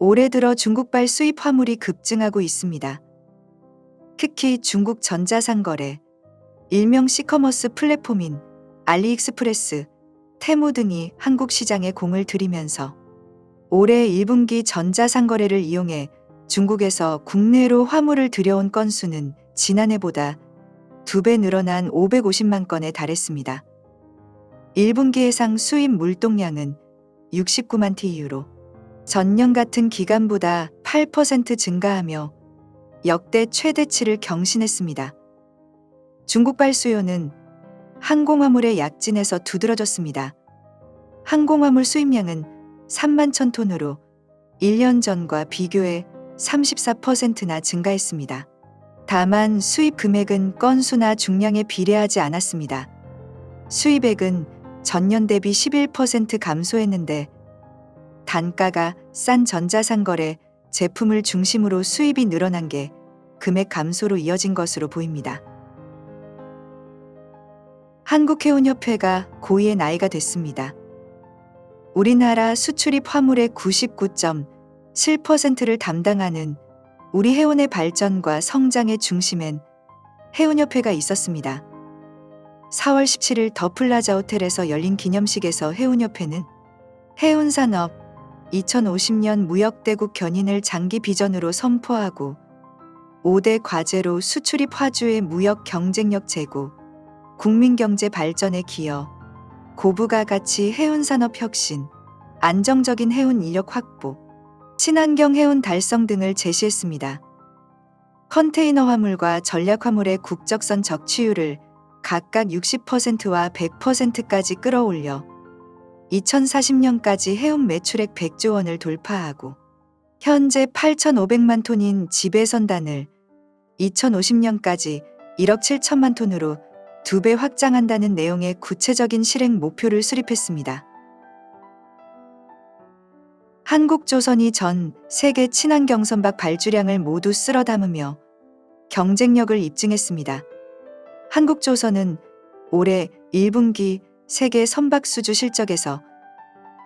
올해 들어 중국발 수입 화물이 급증하고 있습니다. 특히 중국 전자상거래, 일명 시커머스 플랫폼인 알리익스프레스, 테무 등이 한국 시장에 공을 들이면서 올해 1분기 전자상거래를 이용해 중국에서 국내로 화물을 들여온 건수는 지난해보다 두배 늘어난 550만 건에 달했습니다. 1분기 예상 수입 물동량은 69만 TU로 전년 같은 기간보다 8% 증가하며 역대 최대치를 경신했습니다. 중국발 수요는 항공화물의 약진에서 두드러졌습니다. 항공화물 수입량은 3만 천 톤으로 1년 전과 비교해 34%나 증가했습니다. 다만 수입 금액은 건수나 중량에 비례하지 않았습니다. 수입액은 전년 대비 11% 감소했는데 단가가 싼 전자상거래 제품을 중심으로 수입이 늘어난 게 금액 감소로 이어진 것으로 보입니다. 한국해운협회가 고의의 나이가 됐습니다. 우리나라 수출입 화물의 99.7%를 담당하는 우리 해운의 발전과 성장의 중심엔 해운협회가 있었습니다. 4월 17일 더 플라자 호텔에서 열린 기념식에서 해운협회는 해운산업 2050년 무역대국 견인을 장기 비전으로 선포하고 5대 과제로 수출입 화주의 무역 경쟁력 제고, 국민경제 발전에 기여, 고부가 가치 해운산업 혁신, 안정적인 해운 인력 확보, 친환경 해운 달성 등을 제시했습니다. 컨테이너 화물과 전략 화물의 국적선 적치율을 각각 60%와 100%까지 끌어올려 2040년까지 해운 매출액 100조 원을 돌파하고 현재 8,500만 톤인 지배선단을 2050년까지 1억 7천만 톤으로 두 배 확장한다는 내용의 구체적인 실행 목표를 수립했습니다. 한국조선이 전 세계 친환경 선박 발주량을 모두 쓸어 담으며 경쟁력을 입증했습니다. 한국조선은 올해 1분기 세계 선박 수주 실적에서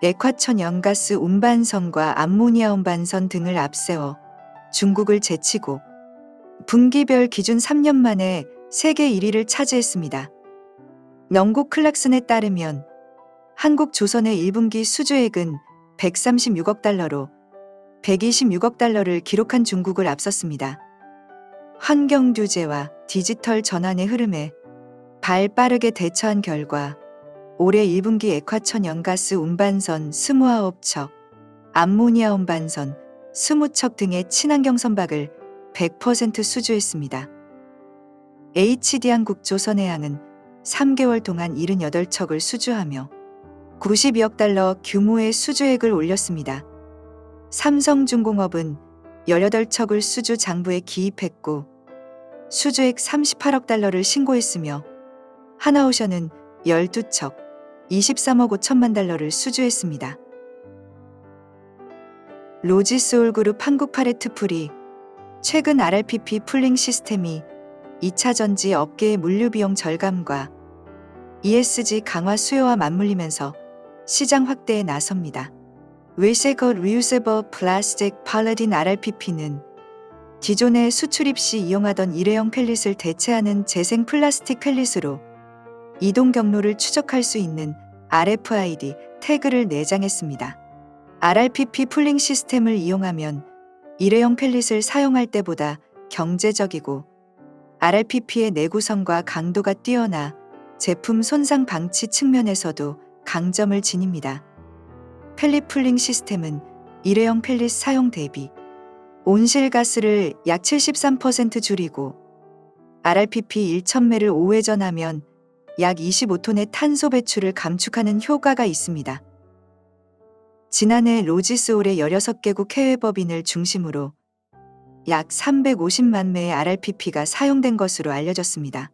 에콰천 연가스 운반선과 암모니아 운반선 등을 앞세워 중국을 제치고 분기별 기준 3년 만에 세계 1위를 차지했습니다. 영국 클락슨에 따르면 한국 조선의 1분기 수주액은 136억 달러로 126억 달러를 기록한 중국을 앞섰습니다. 환경 규제와 디지털 전환의 흐름에 발 빠르게 대처한 결과 올해 1분기 에콰천 연가스 운반선 29척, 암모니아 운반선 20척 등의 친환경 선박을 100% 수주했습니다. HD한국 조선해양은 3개월 동안 78척을 수주하며 92억 달러 규모의 수주액을 올렸습니다. 삼성중공업은 18척을 수주 장부에 기입했고 수주액 38억 달러를 신고했으며 하나오션은 12척 23억 5천만 달러를 수주했습니다. 로지스올그룹 한국 파레트풀이 최근 RRPP 풀링 시스템이 2차 전지 업계의 물류 비용 절감과 ESG 강화 수요와 맞물리면서 시장 확대에 나섭니다. 웨세거 리유세버 플라스틱 팔라딘 RRPP는 기존의 수출입 시 이용하던 일회용 펠릿을 대체하는 재생 플라스틱 펠릿으로 이동 경로를 추적할 수 있는 RFID 태그를 내장했습니다. RRPP 풀링 시스템을 이용하면 일회용 펠릿을 사용할 때보다 경제적이고 RRPP의 내구성과 강도가 뛰어나 제품 손상 방치 측면에서도 강점을 지닙니다. 펠릿 풀링 시스템은 일회용 펠릿 사용 대비 온실가스를 약 73% 줄이고 RRPP 1,000매를 5회전하면 약 25톤의 탄소 배출을 감축하는 효과가 있습니다. 지난해 로지스올의 16개국 해외 법인을 중심으로 약 350만 매의 RRPP가 사용된 것으로 알려졌습니다.